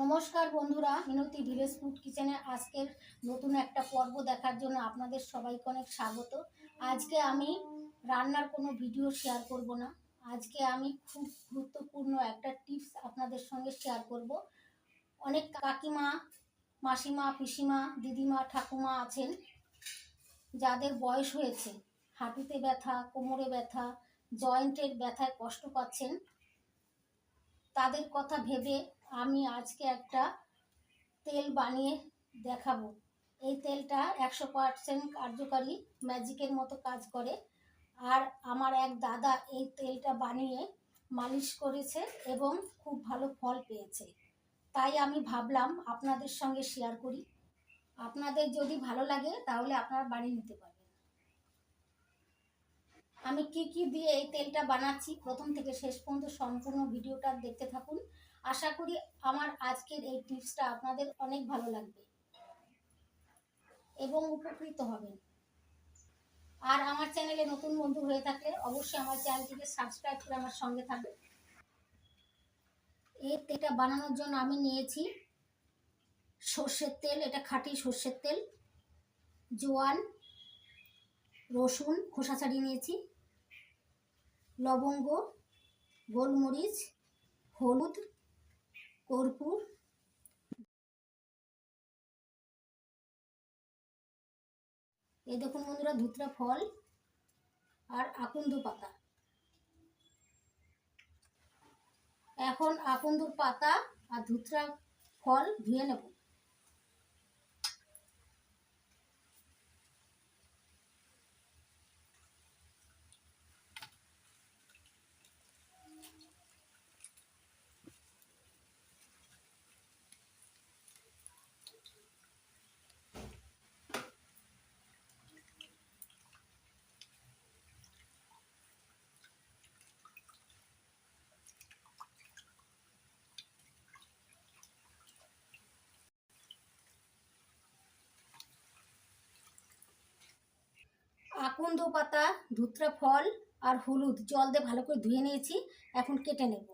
নমস্কার বন্ধুরা, মিনতি village food কিচেনে আজকের নতুন একটা পর্ব দেখার জন্য আপনাদের সবাইকে অনেক স্বাগত। আজকে আমি রান্নার কোনো ভিডিও শেয়ার করব না। আজকে আমি খুব গুরুত্বপূর্ণ একটা টিপস আপনাদের সঙ্গে শেয়ার করব। অনেক কাকিমা, মাসিমা, পিসিমা, দিদিমা, ঠাকুমা আছেন। যাদের বয়স হয়েছে, হাঁটুতে ব্যথা, কোমরে ব্যথা, জয়েন্টের ব্যথায় কষ্ট পাচ্ছেন। তাদের কথা ভেবে আমি আজকে একটা তেল বানিয়ে দেখাবো। এই তেলটা একশো পার্সেন্ট কার্যকারী ম্যাজিকের মতো কাজ করে। আর আমার এক দাদা এই তেলটা বানিয়ে মালিশ করেছে এবং খুব ভালো ফল পেয়েছে। তাই আমি ভাবলাম আপনাদের সঙ্গে শেয়ার করি। আপনাদের যদি ভালো লাগে তাহলে আপনারা বানিয়ে নিতে পারবেন। আমি কি কি দিয়ে এই তেলটা বানাচ্ছি, প্রথম থেকে শেষ পর্যন্ত সম্পূর্ণ ভিডিওটা দেখতে থাকুন। আশা করি আমার আজকের এই টিপসটা আপনাদের অনেক ভালো লাগবে এবং উপকৃত হবেন। আর আমার চ্যানেলে নতুন বন্ধু হয়ে থাকলে অবশ্যই আমার চ্যানেলটিকে সাবস্ক্রাইব করে আমার সঙ্গে থাকবে এই তেলটা বানানোর জন্য আমি নিয়েছি সর্ষের তেল, এটা খাঁটি সর্ষের তেল, জোয়ান, রসুন, খোসা ছাড়িয়ে নিয়েছি। লবঙ্গ, গোলমরিচ, হলুদ, কর্পূর। এই দেখুন বন্ধুরা, ধুতরা ফল আর আকন্দ পাতা। এখন আকন্দুর পাতা আর ধুতরা ফল ধুয়ে নেব। আকন্দ পাতা, ধুতরা ফল আর হলুদ জল দিয়ে ভালো করে ধুয়ে নিয়েছি। এখন কেটে নেব।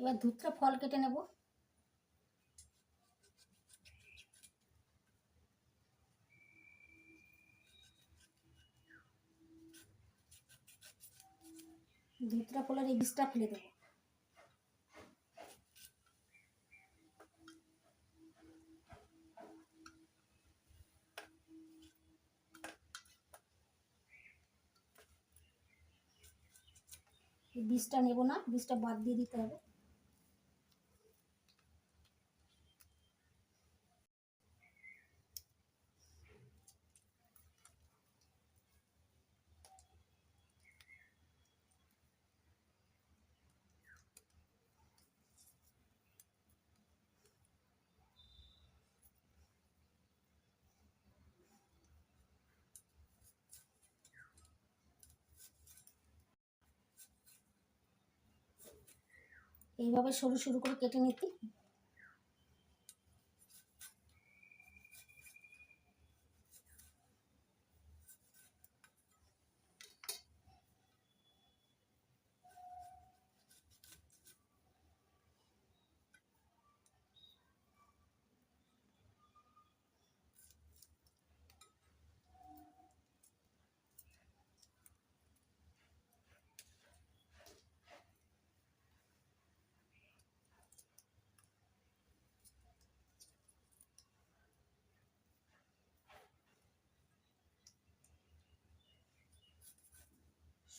এবার ধুতরা ফল কেটে নেব। ধুতরা ফলের এই বীজটা ফেলে দেবো। বীজটা নেব না, বীজটা বাদ দিয়ে দিতে হবে। এইভাবে সরু সরু করে কেটে নিতে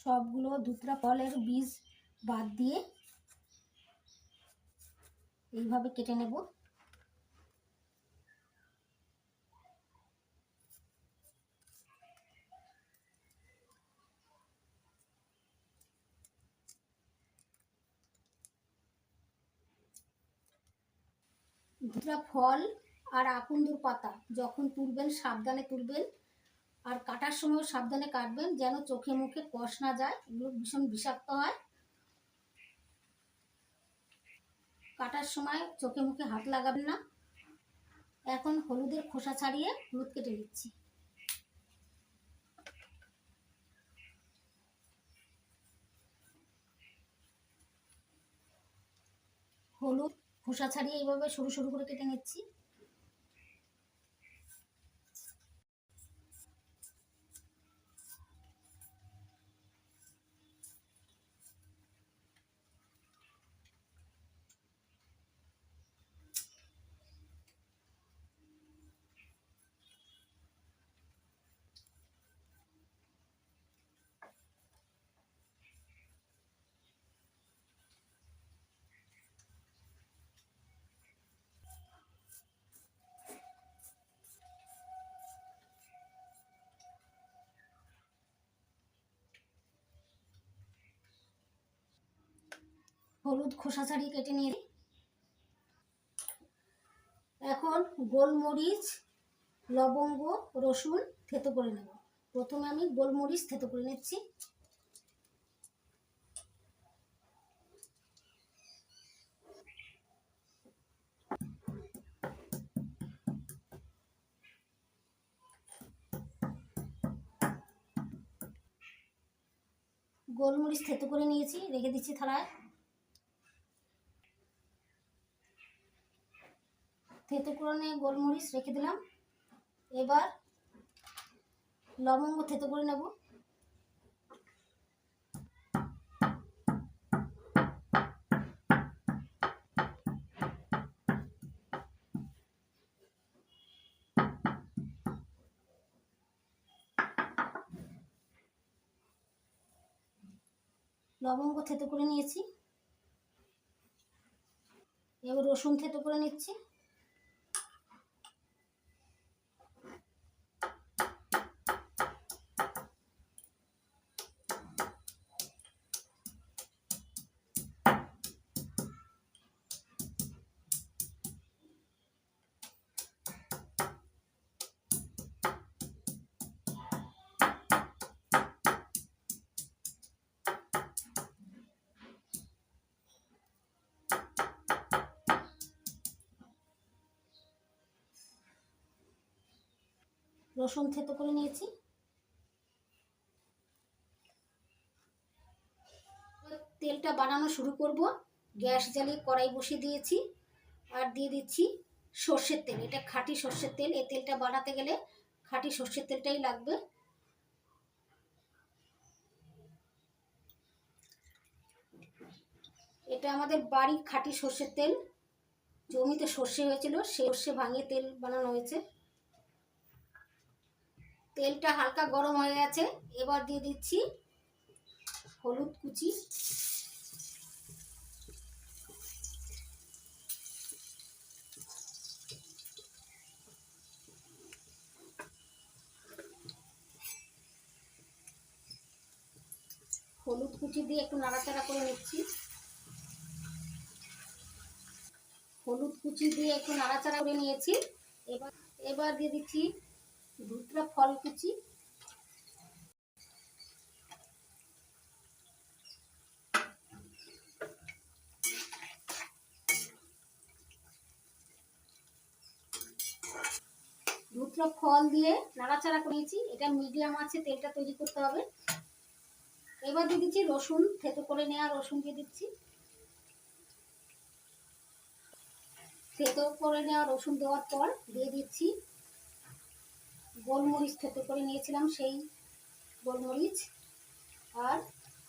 সবগুলো দুতরা ফলের বীজ বাদ দিয়ে এইভাবে কেটে নেব। দুটা ফল আর আকুন্দুর পাতা যখন তুলবেন, সাবধানে তুলবেন। আর কাটার সময় সাবধানে কাটবেন, যেন চোখে মুখে কষ না যায়। এগুলো ভীষণ বিষাক্ত হয়। কাটার সময় চোখে মুখে হাত লাগাবেন না। এখন হলুদের খোসা ছাড়িয়ে হলুদ কেটে নিচ্ছি। হলুদ খোসা ছাড়িয়ে এইভাবে সরু সরু করে কেটে নিচ্ছি। হলুদ খোসা ছাড়িয়ে কেটে নিয়ে এখন গোলমরিচ, লবঙ্গ, রসুন থেতো করে নেব। প্রথমে আমি গোলমরিচ থেতো করে নিচ্ছি। গোলমরিচ থেতো করে নিয়েছি, রেখে দিচ্ছি থালায়। নিয়ে গোলমরিচ রেখে দিলাম। এবার লবঙ্গ থেতো করে নেব। লবঙ্গ থেতো করে নিয়েছি। এবার রসুন থেতো করে নিচ্ছি। রসুন থেতো করে নিয়েছি। তেলটা বানানো শুরু করব। গ্যাস জ্বালিয়ে কড়াই বসিয়ে দিয়েছি। আর দিয়ে দিচ্ছি সর্ষের তেল। এটা খাঁটি সর্ষের তেল। এই তেলটা বানাতে গেলে খাঁটি সর্ষের তেলটাই লাগবে। এটা আমাদের বাড়ির খাঁটি সর্ষের তেল। জমিতে সর্ষে হয়েছিল সর্ষে ভাঙিয়ে তেল বানানো হয়েছে। তেলটা হালকা গরম হয়ে গেছে। এবার দিয়ে দিচ্ছি হলুদ কুচি। হলুদ কুচি দিয়ে একটু নাড়াচাড়া করে নিচ্ছি। হলুদ কুচি দিয়ে একটু নাড়াচাড়া করে নিয়েছি। এবার এবার দিয়ে দিচ্ছি দুটা ফল কুচি। দুটো ফল দিয়ে নাড়াচাড়া করেছি এটা মিডিয়াম আছে, তেলটা তৈরি করতে হবে। এবার দিয়ে দিচ্ছি রসুন, থেতো করে নেওয়া রসুন দিয়ে দিচ্ছি। থেতো করে নেওয়া রসুন দেওয়ার পর দিয়ে দিচ্ছি গোলমরিচ থেতো করে নিয়েছিলাম, সেই গোলমরিচ আর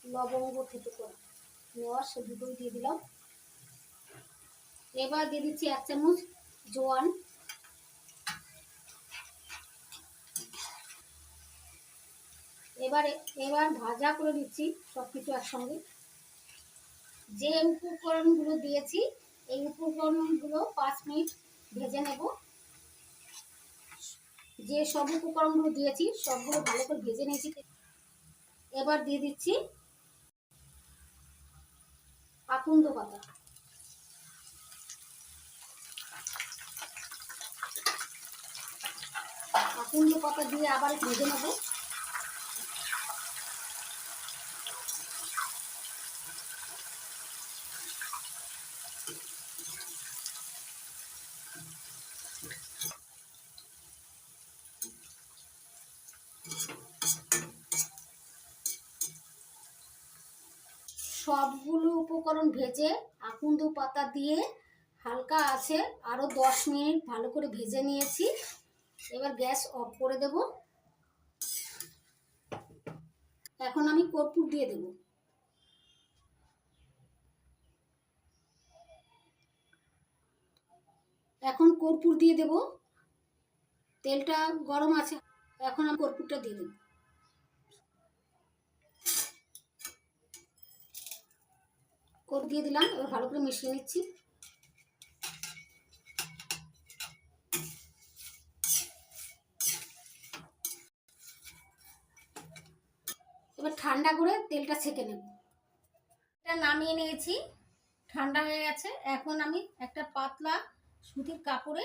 লবঙ্গ থেতো করে। নেওয়া সে দুটোই দিয়ে দিলাম। এবার দিয়ে দিচ্ছি এক চামচ জোয়ান। এবার এবার ভাজা করে দিচ্ছি সব কিছু একসঙ্গে। যে উপকরণগুলো দিয়েছি, এই উপকরণগুলো পাঁচ মিনিট ভেজে নেব। যে সব উপকরণগুলো দিয়েছি, সবগুলো ভালো করে ভেজে নিয়েছি। এবার দিয়ে দিচ্ছি আকুন্দ পাতা। আকুন্দ পাতা দিয়ে আবার ভেজে নেব। সবগুলো উপকরণ ভেজে আকুন্দ পাতা দিয়ে হালকা আছে আরও দশ মিনিট ভালো করে ভেজে নিয়েছি। এবার গ্যাস অফ করে দেব। এখন আমি কর্পূর দিয়ে দেব। এখন কর্পূর দিয়ে দেব। তেলটা গরম আছে। এখন আমি কর্পূরটা দিয়ে দেব। কর্পূর দিয়ে দিলাম, এবার ভালো করে মিশিয়ে নিচ্ছি। এবার ঠান্ডা করে তেলটা ছেঁকে নেব। এটা নামিয়ে নিয়েছি, ঠান্ডা হয়ে গেছে। এখন আমি একটা পাতলা সুতির কাপড়ে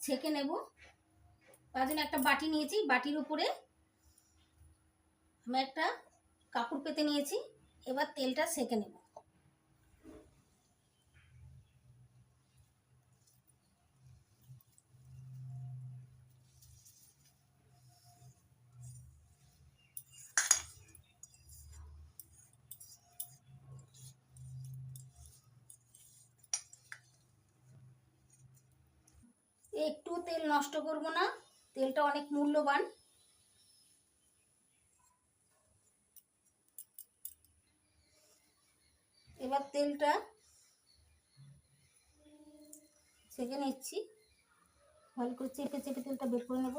ছেঁকে নেব। তার জন্য একটা বাটি নিয়েছি। বাটির উপরে আমি একটা কাপড় পেতে নিয়েছি। এবার তেলটা সেঁকে নেব। একটু তেল নষ্ট করব না। তেলটা অনেক মূল্যবান। এবার তেলটা ছেঁকে নিচ্ছি। ভালো করে চেপে চেপে তেলটা বের করে নেব।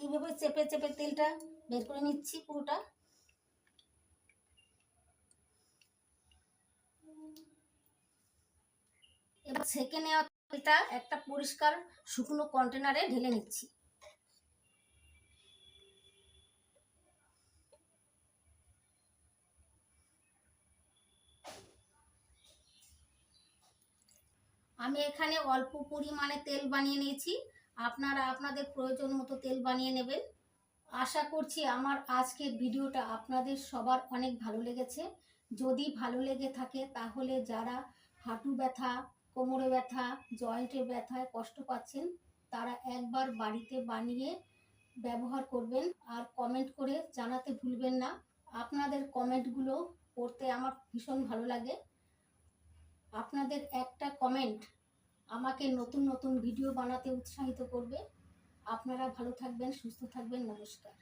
এইভাবে চেপে চেপে তেলটা বের করে নিচ্ছি পুরোটা। এবার ছেঁকে নেওয়া তেলটা একটা পরিষ্কার শুকনো কন্টেনারে ঢেলে নিচ্ছি। আমি এখানে অল্প পরিমাণে তেল বানিয়ে নিয়েছি। আপনারা আপনাদের প্রয়োজন মতো তেল বানিয়ে নেবেন। আশা করছি আমার আজকের ভিডিওটা আপনাদের সবার অনেক ভালো লেগেছে। যদি ভালো লেগে থাকে তাহলে যারা হাঁটু ব্যথা, কোমরে ব্যথা জয়েন্টের ব্যথায় কষ্ট পাচ্ছেন, তারা একবার বাড়িতে বানিয়ে ব্যবহার করবেন। আর কমেন্ট করে জানাতে ভুলবেন না। আপনাদের কমেন্টগুলো পড়তে আমার ভীষণ ভালো লাগে। আপনাদের একটা কমেন্ট আমাকে নতুন নতুন ভিডিও বানাতে উৎসাহিত করবে। আপনারা ভালো থাকবেন সুস্থ থাকবেন নমস্কার।